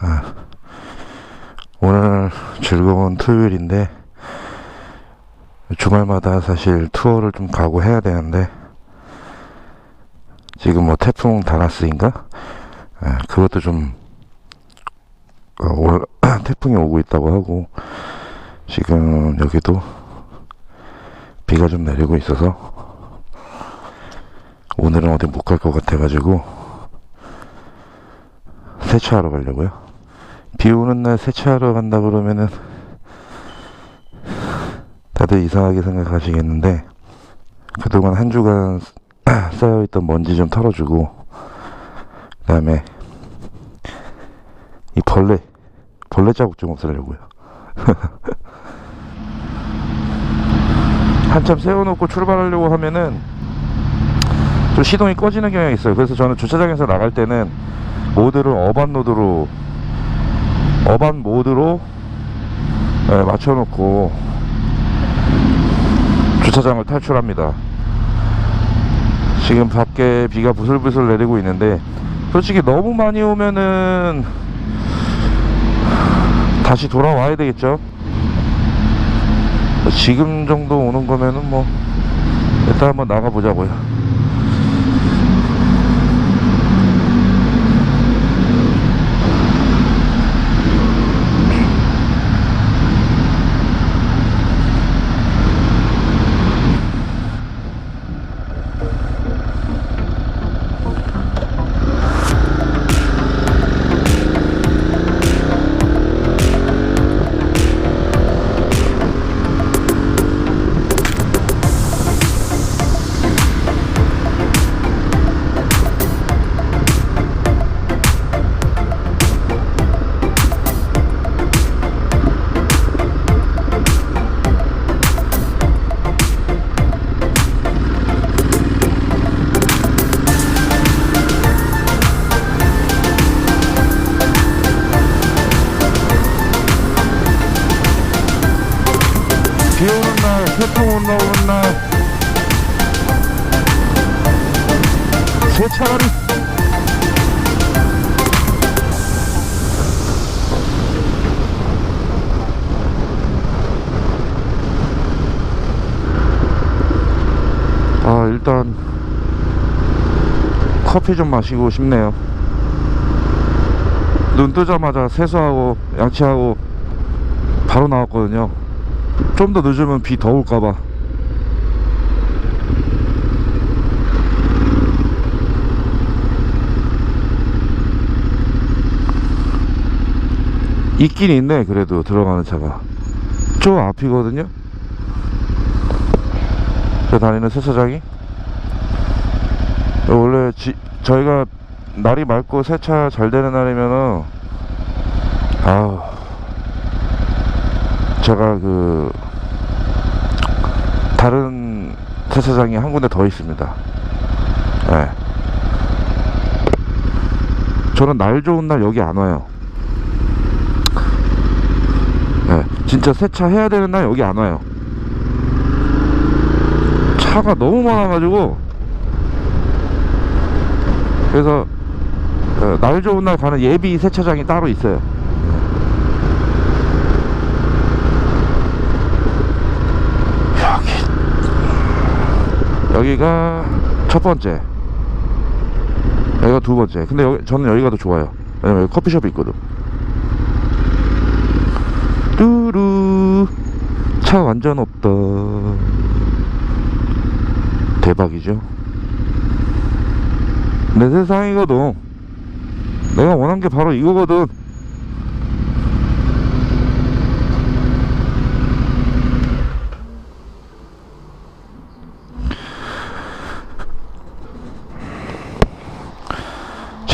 아, 오늘 즐거운 토요일인데 주말마다 사실 투어를 좀 가고 해야 되는데 지금 뭐 태풍 다나스인가? 아, 그것도 좀 어, 올, 태풍이 오고 있다고 하고 지금 여기도 비가 좀 내리고 있어서 오늘은 어디 못 갈 것 같아가지고 세차하러 가려고요. 비 오는 날 세차하러 간다 그러면은 다들 이상하게 생각하시겠는데 그동안 한 주간 쌓여있던 먼지 좀 털어주고 그 다음에 이 벌레 벌레 자국 좀 없애려고요. 한참 세워놓고 출발하려고 하면은 좀 시동이 꺼지는 경향이 있어요. 그래서 저는 주차장에서 나갈 때는 모드를 어반 모드로 어반 모드로 예, 맞춰놓고 주차장을 탈출합니다. 지금 밖에 비가 부슬부슬 내리고 있는데 솔직히 너무 많이 오면은 다시 돌아와야 되겠죠. 지금 정도 오는 거면은 뭐 일단 한번 나가 보자고요. 태풍 올라오는 날, 세차라니. 아, 일단, 커피 좀 마시고 싶네요. 눈 뜨자마자 세수하고, 양치하고, 바로 나왔거든요. 좀 더 늦으면 비 더 올까봐. 있긴 있네 그래도 들어가는 차가. 저 앞이거든요? 저 다니는 세차장이? 원래 지, 저희가 날이 맑고 세차 잘 되는 날이면은 아우 제가 그 다른 세차장이 한 군데 더 있습니다. 예. 저는 날 좋은 날 여기 안 와요. 예. 진짜 세차 해야 되는 날 여기 안 와요. 차가 너무 많아가지고 그래서 어, 날 좋은 날 가는 예비 세차장이 따로 있어요. 여기가 첫 번째. 여기가 두 번째. 근데 여기, 저는 여기가 더 좋아요. 왜냐면 여기 커피숍이 있거든. 뚜루. 차 완전 없다 대박이죠? 내 세상이거든. 내가 원한 게 바로 이거거든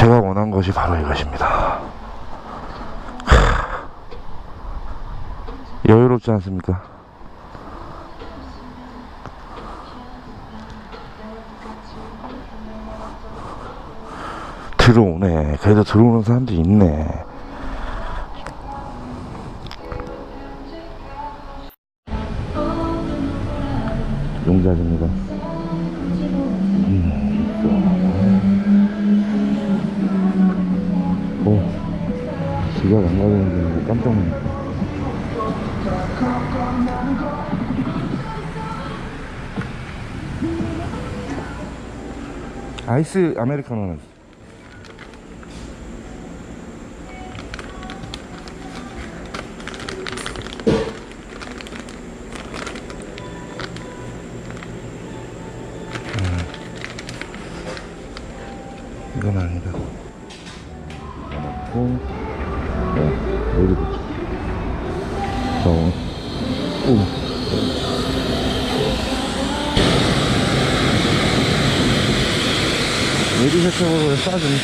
제가 원한 것이 바로 이것입니다. 여유롭지 않습니까? 들어오네. 그래도 들어오는 사람도 있네. 용자입니다. 오, 지각 안 가는 게 깜짝 놀랐네. 아이스 아메리카노는 어, 오. 레디 세척으로 싸주니.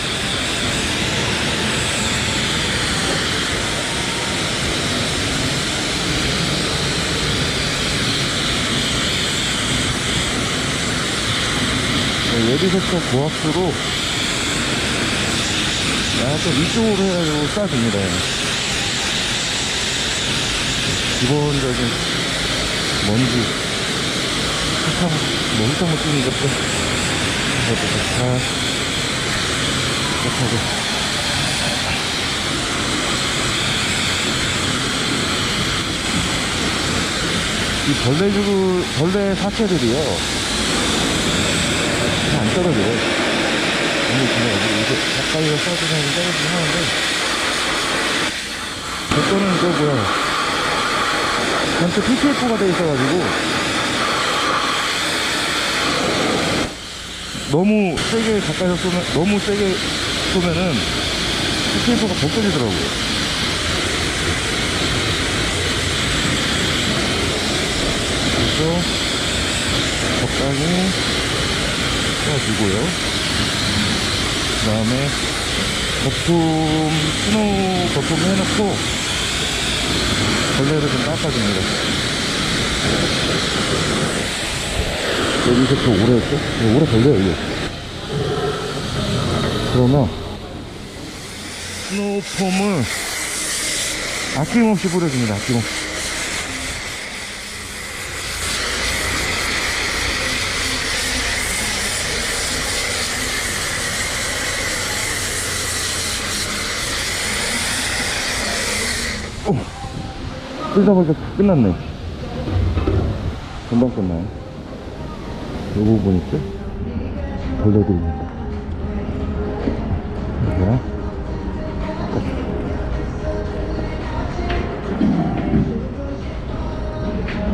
레디 세척 고압수로 약간 이쪽으로 해가지고 싸줍니다. 기본적인 먼지, 사탕, 뭐 흙탕 묻히는 것들, 이것도 다, 이렇게 이 벌레 주고, 벌레 사체들이요. 잘안 떨어져요. 이게 그냥 이렇게 가까이서 써주면 떨어지긴 하는데, 제 거는 이거 뭐야. 전체 PPF가 돼 있어가지고, 너무 세게 가까이서 쏘면, 너무 세게 쏘면은, PPF가 벗겨지더라고요. 그래서, 적당히 써주고요. 그 다음에, 거품, 스노우 거품 해놓고, 벌레를 좀 닦아줍니다. 여기서 또 오래 했죠? 네, 오래 걸려요, 이게. 그러면, 스노우폼을 아낌없이 뿌려줍니다, 아낌없이. 오! 끌다 보니까 끝났네. 금방 끝나요. 이 부분 있죠? 벌레들입니다. 이거랑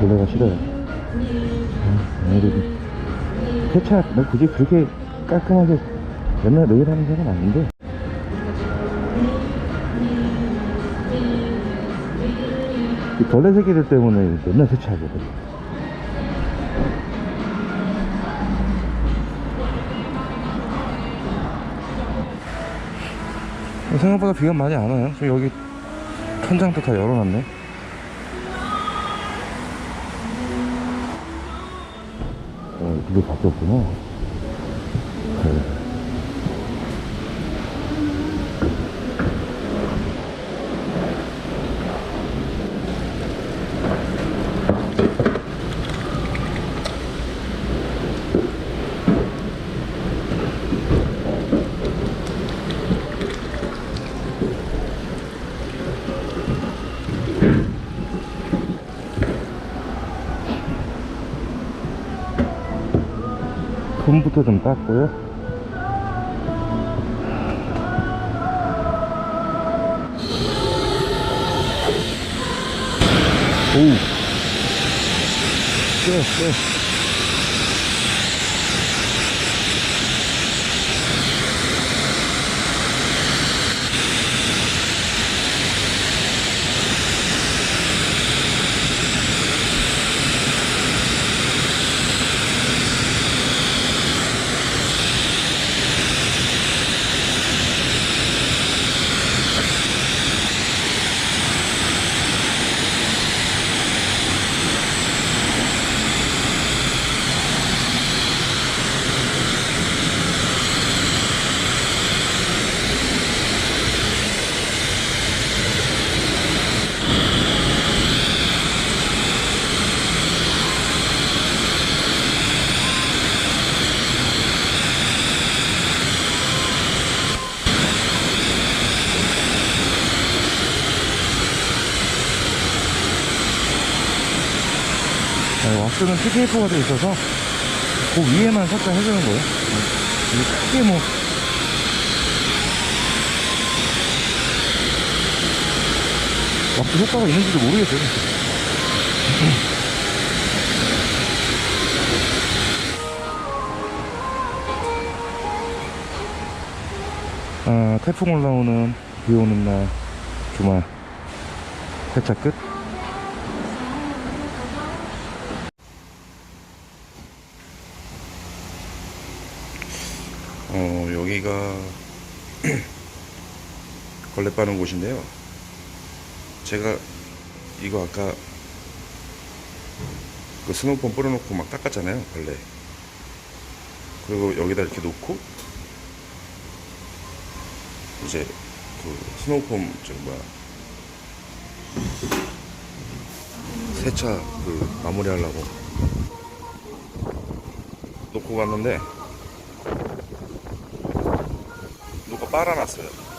벌레가 싫어요. 아, 애들이. 세차, 뭐 굳이 그렇게 깔끔하게 맨날 매일 하는 사람 아닌데. 이 벌레 새끼들 때문에 맨날 세차하거든. 생각보다 비가 많이 안 와요. 지금 여기 천장도 다 열어놨네. 어, 그게 바뀌었구나. 그래. 손부터 좀 닦고요. 오. 쎄, 쎄. 네, TPF가 돼 있어서 그 위에만 살짝 해주는 거예요. 네. 이게 크게 뭐 왁스 효과가 있는지도 모르겠어요. 아, 태풍 올라오는 비 오는 날 주말 세차 끝. 어, 여기가 걸레 빠는 곳인데요. 제가 이거 아까 그 스노우폼 뿌려놓고 막 닦았잖아요, 걸레. 그리고 여기다 이렇게 놓고 이제 그 스노우폼 저기 뭐야 세차 그 마무리 하려고 놓고 갔는데 누가 빨아놨어요.